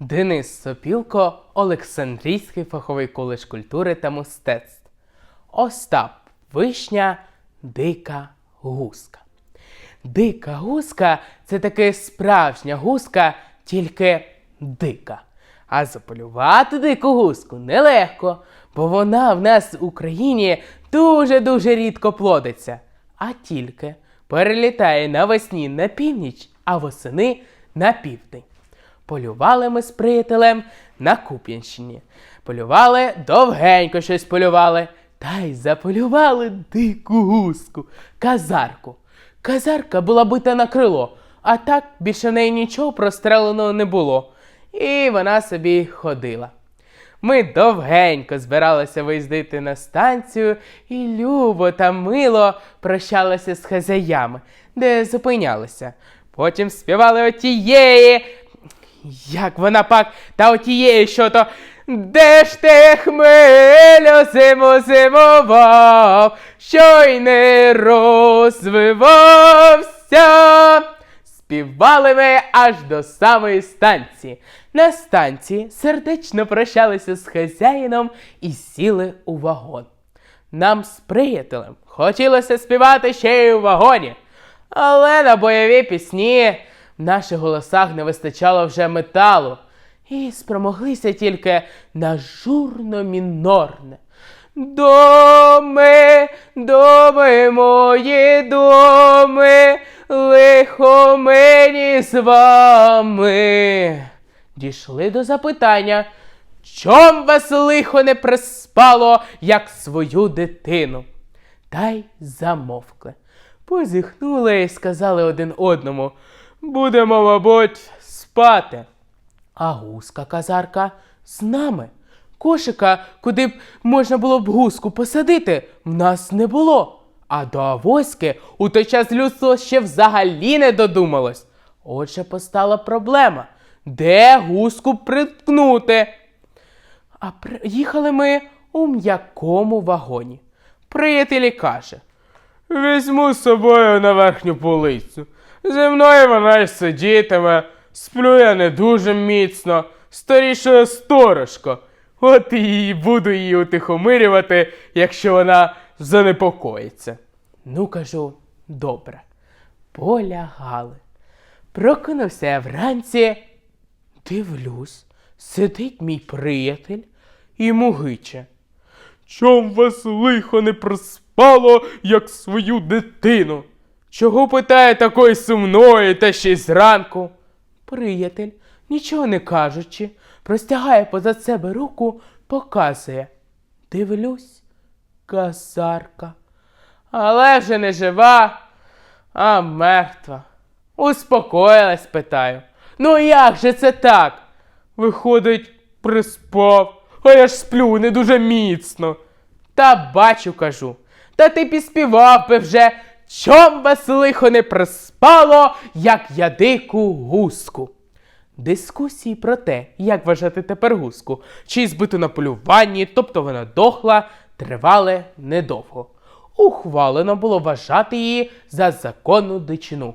Денис Сопілко, Олександрійський фаховий коледж культури та мистецтв. Остап Вишня, Дика гуска. Дика гуска це таки справжня гуска, тільки дика. А заполювати дику гуску нелегко, бо вона в нас в Україні дуже-дуже рідко плодиться, а тільки перелітає навесні на північ, а восени на південь. Полювали ми з приятелем на Куп'янщині. Полювали, довгенько щось полювали. Та й заполювали дику гуску, казарку. Казарка була бита на крило, а так більше неї нічого простреленого не було. І вона собі ходила. Ми довгенько збиралися виїздити на станцію і любо та мило прощалися з хазяями, де зупинялися. Потім співали отієї, як вона пак, та отієї, що то. Де ж ти хмелю зиму зимував, що й не розвивався? Співали ми аж до самої станції. На станції сердечно прощалися з хазяїном і сіли у вагон. Нам з приятелем хотілося співати ще й у вагоні, але на бойові пісні в наших голосах не вистачало вже металу, і спромоглися тільки на журно-мінорне. Доми, доми мої доми, лихо мені з вами. Дійшли до запитання, чом вас лихо не приспало, як свою дитину? Та й замовкли. Позіхнули і сказали один одному будемо, мабуть, спати. А гуска казарка з нами. Кошика, куди б можна було б гуску посадити, в нас не було. А до авоськи у той час людство ще взагалі не додумалось. Отже, постала проблема, де гуску приткнути. А при- їхали ми у м'якому вагоні. Приятелі каже: Візьму з собою на верхню полицю. Зі мною вона й сидітиме, сплю я не дуже міцно, старішою сторожко. От і буду її утихомирювати, якщо вона занепокоїться. Ну, кажу, добре. Полягали. Прокинувся я вранці. Дивлюсь, сидить мій приятель і мугиче. Чом вас лихо не проспало, як свою дитину? Чого питає такої сумної та ще й зранку? Приятель, нічого не кажучи, простягає позад себе руку, показує. Дивлюсь, казарка. Але вже не жива, а мертва. Успокоїлась, питаю. Ну як же це так? Виходить, приспав, а я ж сплю не дуже міцно. Та бачу, кажу. Та ти підспівав би вже, чом вас лихо не приспало, як я дику гуску. Дискусії про те, як вважати тепер гуску, чи збиту на полюванні, тобто вона дохла, тривали недовго. Ухвалено було вважати її за законну дичину,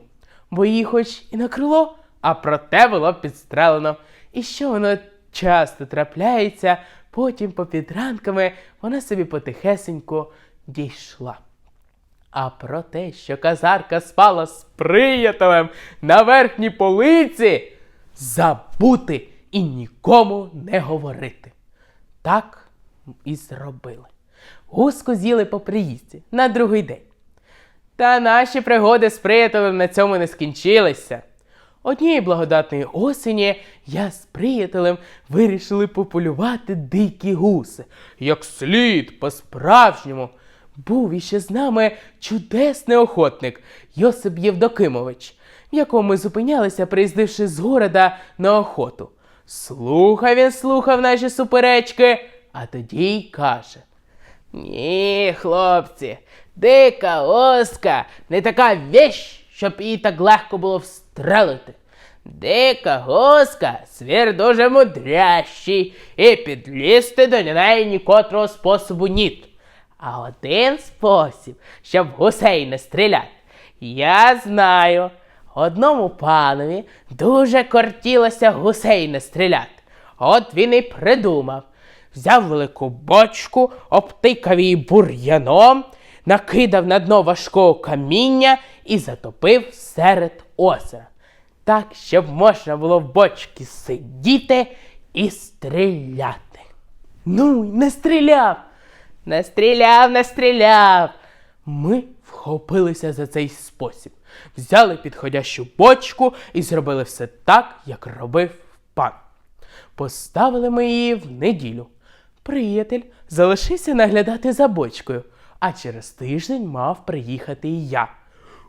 бо її хоч і на крило, а проте було підстрелено. І що воно часто трапляється, потім попід ранками вона собі потихесенько дійшла. А про те, що казарка спала з приятелем на верхній полиці, забути і нікому не говорити. Так і зробили. Гуску з'їли по приїзді на другий день. Та наші пригоди з приятелем на цьому не скінчилися. Однієї благодатної осені я з приятелем вирішили пополювати дикі гуси, як слід по-справжньому. Був іще з нами чудесний охотник Йосип Євдокимович, в якому ми зупинялися, приїздивши з города на охоту. Слухав він слухав наші суперечки, а тоді й каже: Ні, хлопці, дика оска не така вещь, щоб її так легко було встрелити. Дика госка звір дуже мудрящий, і підлізти до неї нікотрого способу ніт. А один спосіб, щоб гусей не стріляти, я знаю. Одному панові дуже кортілося гусей не стріляти. От він і придумав. Взяв велику бочку, обтикав її бур'яном, накидав на дно важкого каміння і затопив серед озера. Так, щоб можна було в бочці сидіти і стріляти. Ну, не стріляв. Не стріляв, не стріляв. Ми вхопилися за цей спосіб, взяли підходящу бочку і зробили все так, як робив пан. Поставили ми її в неділю. Приятель залишився наглядати за бочкою, а через тиждень мав приїхати і я.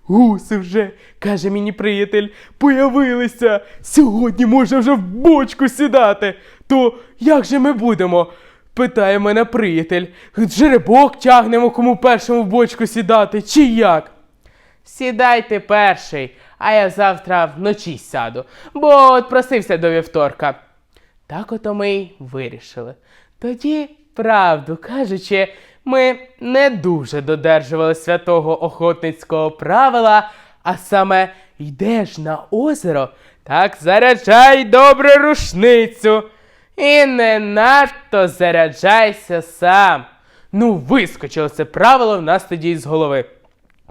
Гуси вже, каже мені приятель, появилися. Сьогодні можна вже в бочку сідати. То як же ми будемо? Питає мене приятель. Жеребок тягнемо кому першому в бочку сідати, чи як? Сідайте перший, а я завтра вночі сяду, бо от просився до вівторка. Так ото ми й вирішили. Тоді, правду кажучи, ми не дуже додержували святого охотницького правила, а саме йдеш на озеро, так заряджай добре рушницю. І не надто заряджайся сам. Ну, вискочило це правило в нас тоді із голови.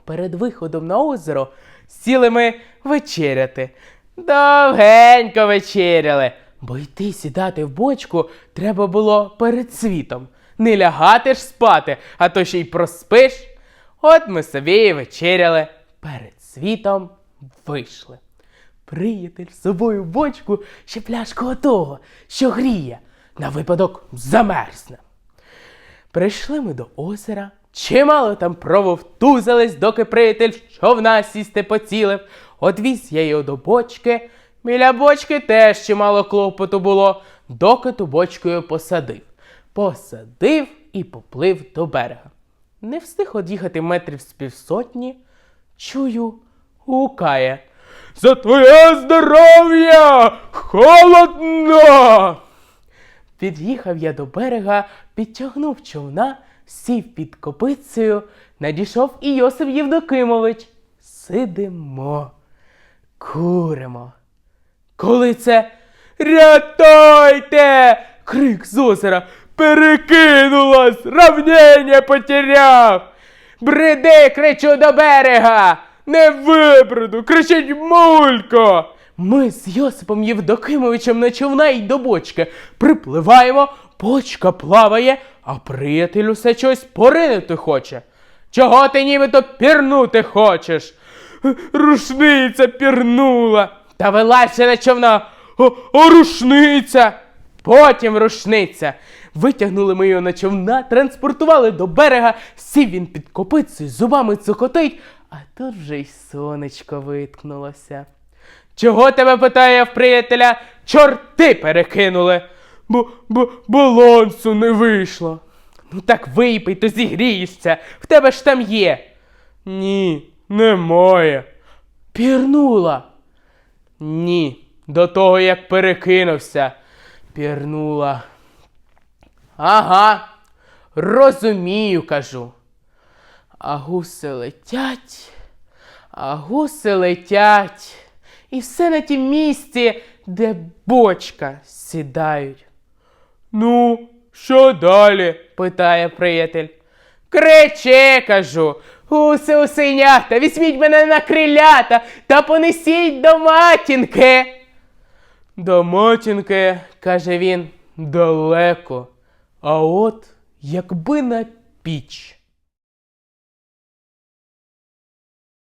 Перед виходом на озеро сіли ми вечеряти. Довгенько вечеряли, бо йти сідати в бочку треба було перед світом. Не лягати ж спати, а то ще й проспиш. От ми собі і вечеряли. Перед світом вийшли. Приятель з собою бочку ще пляшку отого, що гріє, на випадок замерзне. Прийшли ми до озера, чимало там прововтузились, доки приятель човна сісти поцілив. Одвіз я його до бочки. Біля бочки теж чимало клопоту було, доки ту бочкою посадив. Посадив і поплив до берега. Не встиг од'їхати метрів з півсотні. Чую, гукає. За твоє здоров'я! Холодно! Під'їхав я до берега, підтягнув човна, сів під копицею, надійшов і Йосип Євдокимович. Сидимо, куримо. Коли це рятуйте! Крик з озера перекинулась, равнення потеряв. Бреди, кричу до берега! Не вибреду, кричить мулько. Ми з Йосипом Євдокимовичем на човна й до бочки. Припливаємо, бочка плаває, а приятель усе щось поринути хоче. Чого ти нібито пірнути хочеш? Рушниця пірнула. Та вилазь на човна. О, о, рушниця. Потім рушниця. Витягнули ми його на човна, транспортували до берега, сів він під копицею, зубами цокотить, а тут вже й сонечко виткнулося. Чого тебе питає в приятеля? Чорти перекинули. Бо, бо балансу не вийшло. Ну так випий, то зігрієшся. В тебе ж там є. Ні, немає. Пірнула. Ні, до того як перекинувся. Пірнула. Ага, розумію, кажу. А гуси летять, а гуси летять. І все на тім місці, де бочка сідають. Ну, що далі? питає приятель. Кричи, кажу. Гуси усинята, візьміть мене на крилята та понесіть до матінки. До матінки, каже він, далеко. А от якби на піч.